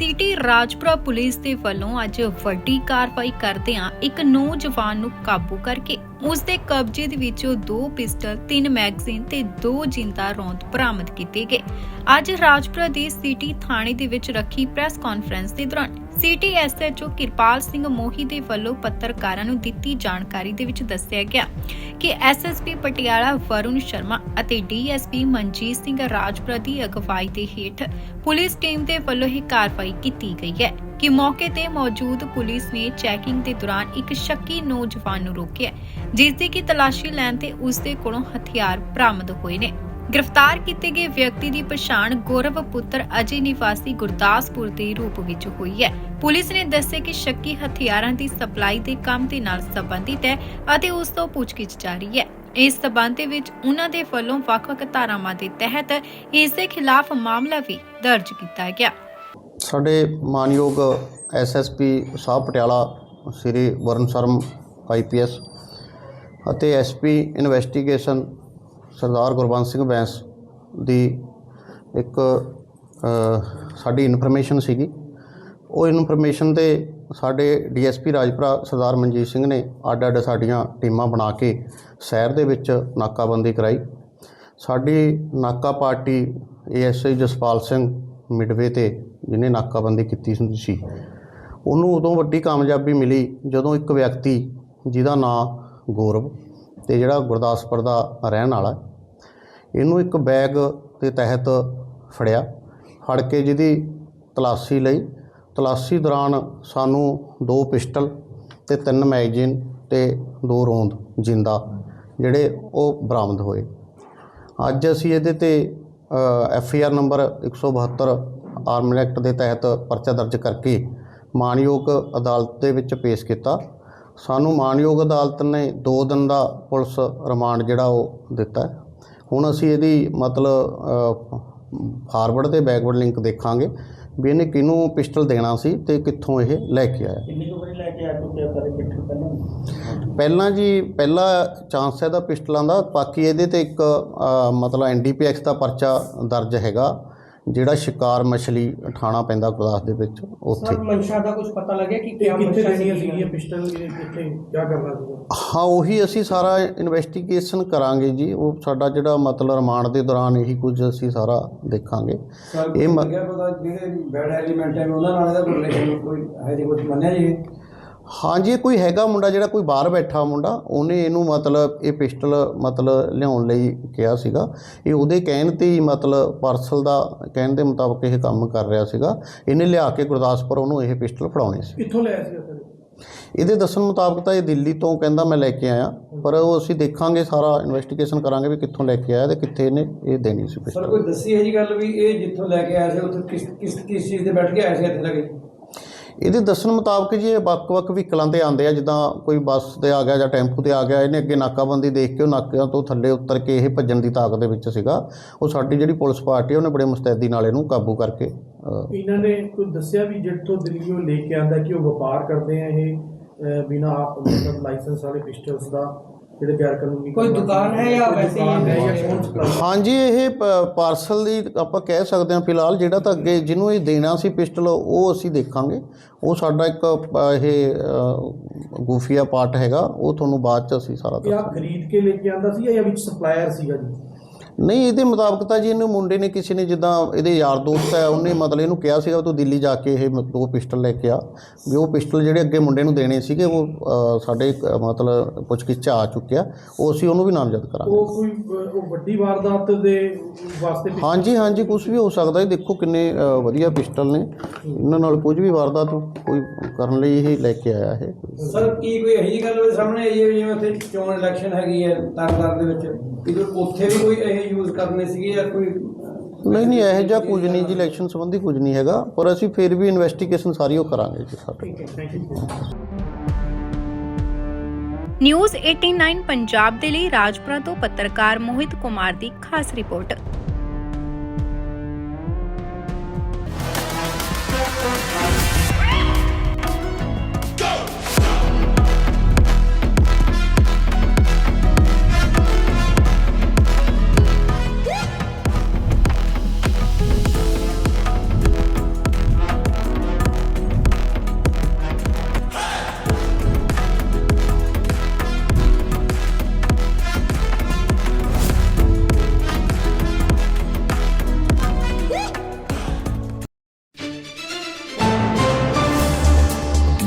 City Rajpura police ਦੇ ਵੱਲੋਂ ਅੱਜ ਵੱਡੀ ਕਾਰਵਾਈ ਕਰਦਿਆਂ ਇੱਕ ਨੌਜਵਾਨ ਨੂੰ ਕਾਬੂ ਕਰਕੇ ਉਸ ਦੇ ਕਬਜ਼ੇ ਦੇ ਵਿੱਚੋਂ ਦੋ ਪਿਸਟਲ, ਤਿੰਨ ਮੈਗਜ਼ੀਨ ਤੇ ਦੋ ਜਿੰਦਾ ਰੌਂਦ ਬਰਾਮਦ ਕੀਤੇ ਗਏ। ਅੱਜ ਰਾਜਪੁਰਾ ਦੇ ਸਿਟੀ ਥਾਣੇ ਦੇ ਵਿੱਚ ਰੱਖੀ ਪ੍ਰੈਸ ਕਾਨਫਰੰਸ ਦੇ ਦੌਰਾਨ ਸਿਟੀ ਐਸਐਚਓ ਕਿਰਪਾਲ ਸਿੰਘ ਮੋਹੀ ਦੇ ਵੱਲੋਂ ਪੱਤਰਕਾਰਾਂ ਨੂੰ ਦਿੱਤੀ ਜਾਣਕਾਰੀ ਦੇ ਵਿੱਚ ਦੱਸਿਆ ਗਿਆ ਕਿ ਐਸਐਸਪੀ ਪਟਿਆਲਾ ਵਰੁਣ ਸ਼ਰਮਾ ਅਤੇ ਡੀਐਸਪੀ ਮਨਜੀਤ ਸਿੰਘ ਰਾਜਪੁਰਾ ਦੀ ਅਗਵਾਈ ਦੇ ਹੇਠ ਪੁਲਿਸ ਟੀਮ ਦੇ ਵੱਲੋਂ ਹੀ ਕਾਰਵਾਈ ਕੀਤੀ ਗਈ ਹੈ ਕਿ ਮੌਕੇ ਤੇ ਮੌਜੂਦ ਪੁਲਿਸ ਨੇ ਚੈਕਿੰਗ ਦੇ ਦੌਰਾਨ ਇੱਕ ਸ਼ੱਕੀ ਨੌਜਵਾਨ ਨੂੰ ਰੋਕਿਆ ਜਿਸ ਦੀ ਕਿ ਤਲਾਸ਼ੀ ਲੈਣ ਤੇ ਉਸ ਦੇ ਕੋਲੋਂ ਹਥਿਆਰ ਬਰਾਮਦ ਹੋਏ ਨੇ। ਗ੍ਰਿਫਤਾਰ ਕੀਤੇ ਗਏ ਵਿਅਕਤੀ ਦੀ ਪਛਾਣ ਗੌਰਵ ਪੁੱਤਰ ਅਜੇ ਨਿਵਾਸੀ ਗੁਰਦਾਸਪੁਰ ਦੇ ਰੂਪ ਵਿੱਚ ਹੋਈ ਹੈ। ਪੁਲਿਸ ਨੇ ਦੱਸਿਆ ਕਿ ਸ਼ੱਕੀ ਹਥਿਆਰਾਂ ਦੀ ਸਪਲਾਈ ਦੇ ਕੰਮ ਦੇ ਨਾਲ ਸੰਬੰਧਿਤ ਹੈ ਅਤੇ ਉਸ ਤੋਂ ਪੁੱਛਗਿੱਛ ਜਾਰੀ ਹੈ। ਇਸ ਸਬੰਧ ਵਿੱਚ ਉਹਨਾਂ ਦੇ ਵੱਲੋਂ ਵੱਖ-ਵੱਖ ਧਾਰਾਵਾਂ ਦੇ ਤਹਿਤ ਇਸ ਦੇ ਖਿਲਾਫ ਮਾਮਲਾ ਵੀ ਦਰਜ ਕੀਤਾ ਗਿਆ। ਸਾਡੇ ਮਾਨਯੋਗ ਐਸਐਸਪੀ ਸਾਹਿਬ ਪਟਿਆਲਾ, ਸ੍ਰੀ ਵਰਨ ਸ਼ਰਮ ਆਈਪੀਐਸ ਅਤੇ ਐਸਪੀ ਇਨਵੈਸਟੀਗੇਸ਼ਨ ਸਰਦਾਰ ਗੁਰਬੰਸ ਸਿੰਘ ਬੈਂਸ ਦੀ ਇੱਕ ਸਾਡੀ ਇਨਫੋਰਮੇਸ਼ਨ ਸੀਗੀ। ਉਹ ਇਨਫੋਰਮੇਸ਼ਨ ਤੇ ਸਾਡੇ ਡੀਐਸਪੀ ਰਾਜਪੁਰਾ ਸਰਦਾਰ ਮਨਜੀਤ ਸਿੰਘ ਨੇ ਅੱਡ ਅੱਡ ਸਾਡੀਆਂ ਟੀਮਾਂ ਬਣਾ ਕੇ ਸ਼ਹਿਰ ਦੇ ਵਿੱਚ ਨਾਕਾਬੰਦੀ ਕਰਾਈ। ਸਾਡੀ ਨਾਕਾ party ASI Jaspal Singh Midway ਤੇ ਜਿਹਨੇ ਨਾਕਾਬੰਦੀ ਕੀਤੀ ਹੁੰਦੀ ਸੀ, ਉਹਨੂੰ ਉਦੋਂ ਵੱਡੀ ਕਾਮਯਾਬੀ ਮਿਲੀ ਜਦੋਂ ਇੱਕ ਵਿਅਕਤੀ ਜਿਹਦਾ ਨਾਮ ਗੌਰਵ ਤੇ ਜਿਹੜਾ ਗੁਰਦਾਸਪੁਰ ਦਾ ਰਹਿਣ ਵਾਲਾ ਇਹਨੂੰ ਇੱਕ ਬੈਗ ਦੇ ਤਹਿਤ ਫੜਿਆ, ਫੜ ਕੇ ਜਿਹਦੀ ਤਲਾਸ਼ੀ ਲਈ। ਤਲਾਸ਼ੀ ਦੌਰਾਨ ਸਾਨੂੰ ਦੋ ਪਿਸਟਲ ਤੇ ਤਿੰਨ ਮੈਗਜ਼ੀਨ ਤੇ ਦੋ ਰੋਂਦ ਜਿੰਦਾ ਜਿਹੜੇ ਉਹ ਬਰਾਮਦ ਹੋਏ। ਅੱਜ ਅਸੀਂ ਇਹਦੇ ਤੇ F I R number 172 arm act ਦੇ ਤਹਿਤ ਪਰਚਾ ਦਰਜ ਕਰਕੇ ਮਾਨਯੋਗ ਅਦਾਲਤ ਦੇ ਵਿੱਚ ਪੇਸ਼ ਕੀਤਾ। ਸਾਨੂੰ ਮਾਨਯੋਗ ਅਦਾਲਤ ਨੇ 2 ਦਿਨ ਦਾ ਪੁਲਿਸ ਰਿਮਾਂਡ ਜਿਹੜਾ ਉਹ ਦਿੱਤਾ ਹੁਣ ਅਸੀਂ ਇਹਦੀ ਮਤਲਬ ਫਾਰਵਰਡ ਤੇ ਬੈਕਵਰਡ ਲਿੰਕ ਦੇਖਾਂਗੇ ਵੀ ਇਹਨੇ ਕਿਹਨੂੰ ਪਿਸਟਲ ਦੇਣਾ ਸੀ ਤੇ ਕਿੱਥੋਂ ਇਹ ਲੈ ਕੇ ਆਇਆ। ਕਿੰਨੀ ਕੁ ਵਾਰੀ ਲੈ ਕੇ ਆ ਚੁੱਕਿਆ ਕਰੇ ਪਿੱਠੂ ਪਹਿਲਾਂ? ਪਹਿਲਾਂ ਜੀ ਪਹਿਲਾ ਚਾਂਸ ਹੈ ਦਾ ਪਿਸਟਲਾਂ ਦਾ ਬਾਕੀ ਇਹਦੇ ਤੇ ਇੱਕ ਮਤਲਬ ਐਨਡੀਪੀਐਕਸ ਦਾ ਪਰਚਾ ਦਰਜ ਹੈਗਾ ਜਿਹੜਾ ਸ਼ਿਕਾਰ ਮਛਲੀ ਥਾਣਾ ਪੈਂਦਾ ਗੁਰਦਾਸ ਦੇ ਵਿੱਚ ਉੱਥੇ। ਸਰ ਮਨਸ਼ਾ ਦਾ ਕੁਝ ਪਤਾ ਲੱਗਿਆ ਕਿ ਇਹ ਕਿੱਥੇ ਸੀਗੀ ਸੀਗੀਆਂ ਪਿਸਟਲ ਇਹ ਕਿੱਥੇ ਕੀ ਕਰਨਾ ਸੀਗਾ? ਹਾਂ ਉਹੀ ਅਸੀਂ ਸਾਰਾ ਇਨਵੈਸਟੀਗੇਸ਼ਨ ਕਰਾਂਗੇ ਜੀ। ਉਹ ਸਾਡਾ ਜਿਹੜਾ ਮਤਲਬ ਰਿਮਾਂਡ ਦੇ ਦੌਰਾਨ ਇਹੀ ਕੁਝ ਅਸੀਂ ਸਾਰਾ ਦੇਖਾਂਗੇ। ਇਹ ਇਹ ਮ- ਲੱਗਿਆ ਪਤਾ ਜਿਹੜੇ ਬੈਡ ਐਲੀਮੈਂਟ ਹੈ ਉਹਨਾਂ ਨਾਲ ਇਹਦਾ ਕੋਈ ਰਿਲੇਸ਼ਨ ਕੋਈ ਹੈ ਜੀ ਕੁਝ ਮੰਨਿਆ ਜੀ? ਇਹ? ਹਾਂਜੀ ਕੋਈ ਹੈਗਾ ਮੁੰਡਾ ਜਿਹੜਾ ਕੋਈ ਬਾਹਰ ਬੈਠਾ ਮੁੰਡਾ ਉਹਨੇ ਇਹਨੂੰ ਮਤਲਬ ਇਹ ਪਿਸਟਲ ਮਤਲਬ ਲਿਆਉਣ ਲਈ ਕਿਹਾ ਸੀਗਾ। ਇਹ ਉਹਦੇ ਕਹਿਣ ਤੇ ਹੀ ਮਤਲਬ ਪਾਰਸਲ ਦਾ ਕਹਿਣ ਦੇ ਮੁਤਾਬਕ ਇਹ ਕੰਮ ਕਰ ਰਿਹਾ ਸੀਗਾ। ਇਹਨੇ ਲਿਆ ਕੇ ਗੁਰਦਾਸਪੁਰ ਉਹਨੂੰ ਇਹ ਪਿਸਟਲ ਫੜਾਉਣੀ ਸੀ। ਕਿੱਥੋਂ ਲਿਆ ਸਰ ਇਹਦੇ ਦੱਸਣ ਮੁਤਾਬਕ ਤਾਂ ਇਹ ਦਿੱਲੀ ਤੋਂ ਕਹਿੰਦਾ ਮੈਂ ਲੈ ਕੇ ਆਇਆ ਪਰ ਉਹ ਅਸੀਂ ਦੇਖਾਂਗੇ ਸਾਰਾ ਇਨਵੈਸਟੀਗੇਸ਼ਨ ਕਰਾਂਗੇ ਵੀ ਕਿੱਥੋਂ ਲੈ ਕੇ ਆਇਆ ਤੇ ਕਿੱਥੇ ਇਹਨੇ ਇਹ ਦੇਣੀ ਸੀ ਸਰ ਕੋਈ ਦੱਸੀ ਹੈ ਜੀ ਗੱਲ ਵੀ ਇਹ ਜਿੱਥੋਂ ਲੈ ਕੇ ਆਇਆ ਸੀ ਉੱਥੇ ਕਿਸ ਕਿਸ ਕਿਸ ਚੀਜ਼ ਤੇ ਬੈਠ ਕੇ ਆਇਆ ਸੀ ਇੱਥੇ ਲੱਗੇ? ਇਹਦੇ ਦੱਸਣ ਮੁਤਾਬਕ ਜੀ ਇਹ ਵੱਖ-ਵੱਖ ਵਹੀਕਲਾਂ ਤੇ ਆਉਂਦੇ ਆ ਜਿੱਦਾਂ ਕੋਈ ਬੱਸ ਤੇ ਆ ਗਿਆ ਜਾਂ ਟੈਂਪੂ ਤੇ ਆ ਗਿਆ ਇਹਨੇ ਅੱਗੇ ਨਾਕਾਬੰਦੀ ਦੇਖ ਕੇ ਉਹ ਨਾਕਿਆਂ ਤੋਂ ਥੱਲੇ ਉਤਰ ਕੇ ਇਹ ਭੱਜਣ ਦੀ ਤਾਕਤ ਦੇ ਵਿੱਚ ਸੀਗਾ। ਉਹ ਸਾਡੀ ਜਿਹੜੀ ਪੁਲਿਸ ਪਾਰਟੀ ਉਹਨੇ ਬੜੇ ਮੁਸਤੈਦੀ ਨਾਲ ਇਹਨੂੰ ਕਾਬੂ ਕਰਕੇ ਇਹਨਾਂ ਨੇ ਕੋਈ ਦੱਸਿਆ ਵੀ ਜਿੱਥੋਂ ਦਿੱਲੀੋਂ ਲੈ ਕੇ ਆਂਦਾ ਕਿ ਉਹ ਵਪਾਰ ਕਰਦੇ ਆ ਇਹ ਬਿਨਾਂ ਆਪ ਮਤਲਬ ਲਾਇਸੈਂਸ ਵਾਲੇ ਪਿਸਟਲਸ ਦਾ ਜਿਹੜੇ ਗੈਰ ਕਾਨੂੰਨੀ ਕੋਈ ਦੁਕਾਨ ਹੈ ਜਾਂ ਵੈਸੇ ਹੀ ਇਹ ਹਾਂਜੀ ਇਹ ਪਾਰਸਲ ਦੀ ਆਪਾਂ ਕਹਿ ਸਕਦੇ ਹਾਂ ਫਿਲਹਾਲ ਜਿਹੜਾ ਤਾਂ ਅੱਗੇ ਜਿਹਨੂੰ ਇਹ ਦੇਣਾ ਸੀ ਪਿਸਟਲ ਉਹ ਅਸੀਂ ਦੇਖਾਂਗੇ। ਉਹ ਸਾਡਾ ਇੱਕ ਇਹ ਗੂਫੀਆ ਪਾਰਟ ਹੈਗਾ ਉਹ ਤੁਹਾਨੂੰ ਬਾਅਦ ਚ ਅਸੀਂ ਸਾਰਾ ਇਹ ਦੱਸਾਂਗੇ। ਖਰੀਦ ਕੇ ਲੈ ਕੇ ਆਂਦਾ ਸੀ ਜਾਂ ਵਿੱਚ ਸਪਲਾਇਰ ਸੀਗਾ ਜੀ? ਨਹੀਂ ਇਹਦੇ ਮੁਤਾਬਕ ਤਾਂ ਜੀ ਇਹਨੂੰ ਮੁੰਡੇ ਨੇ ਕਿਸੇ ਨੇ ਜਿੱਦਾਂ ਇਹਦੇ ਯਾਰ ਦੋਸਤ ਹੈ ਉਹਨੇ ਮਤਲਬ ਇਹਨੂੰ ਕਿਹਾ ਸੀਗਾ ਤੂੰ ਦਿੱਲੀ ਜਾ ਕੇ ਇਹ ਦੋ ਪਿਸਟਲ ਲੈ ਕੇ ਆ। ਵੀ ਉਹ ਪਿਸਟਲ ਜਿਹੜੇ ਅੱਗੇ ਮੁੰਡੇ ਨੂੰ ਦੇਣੇ ਸੀਗੇ ਉਹ ਸਾਡੇ ਮਤਲਬ ਪੁੱਛਗਿੱਛ 'ਚ ਆ ਚੁੱਕਿਆ ਉਹ ਅਸੀਂ ਉਹਨੂੰ ਵੀ ਨਾਮਜ਼ਦ ਕਰਾਂਗੇ। ਉਹ ਕੋਈ ਉਹ ਵੱਡੀ ਵਾਰਦਾਤ ਦੇ ਵਾਸਤੇ ਹਾਂਜੀ ਹਾਂਜੀ ਕੁਝ ਵੀ ਹੋ ਸਕਦਾ। ਹੈ ਦੇਖੋ ਕਿੰਨੇ ਵਧੀਆ ਪਿਸਟਲ ਨੇ। ਇਹਨਾਂ ਨਾਲ ਕੁਝ ਵੀ ਵਾਰਦਾਤ ਕੋਈ ਕਰਨ ਲਈ ਇਹ ਲੈ ਕੇ ਆਇਆ ਇਹ। ਸਰ ਕੀ ਕੋਈ ਇਹੀ ਗੱਲ ਸਾਹਮਣੇ? ਆਈ ਹੈ ਜਿਵੇਂ ਉੱਥੇ ਚੋਣ ਇਲੈਕਸ਼ਨ ਹੈਗੀ ਹੈ ਤਰਨਤਾਰਨ ਦੇ ਵਿੱਚ। ਕਿ ਕੋਈ ਉੱਥੇ ਵੀ ਕੋਈ ਇਹ ਯੂਜ਼ ਕਰਨੇ ਸੀਗੇ ਜਾਂ ਕੋਈ ਨਹੀਂ ਨਹੀਂ ਇਹੋ ਜਿਹਾ ਕੁਝ ਨਹੀਂ ਜੀ ਇਲੈਕਸ਼ਨ ਸੰਬੰਧੀ ਕੁਝ ਨਹੀਂ ਹੈਗਾ। ਪਰ ਅਸੀਂ ਫਿਰ ਵੀ ਇਨਵੈਸਟੀਗੇਸ਼ਨ ਸਾਰੀ ਉਹ ਕਰਾਂਗੇ ਜੀ ਸਾਡੀ ਠੀਕ ਹੈ ਥੈਂਕ ਯੂ ਨਿਊਜ਼ 89 ਪੰਜਾਬ ਦੇ ਲਈ ਰਾਜਪੁਰਾ ਤੋਂ ਪੱਤਰਕਾਰ ਮੋਹਿਤ ਕੁਮਾਰ ਦੀ ਖਾਸ ਰਿਪੋਰਟ।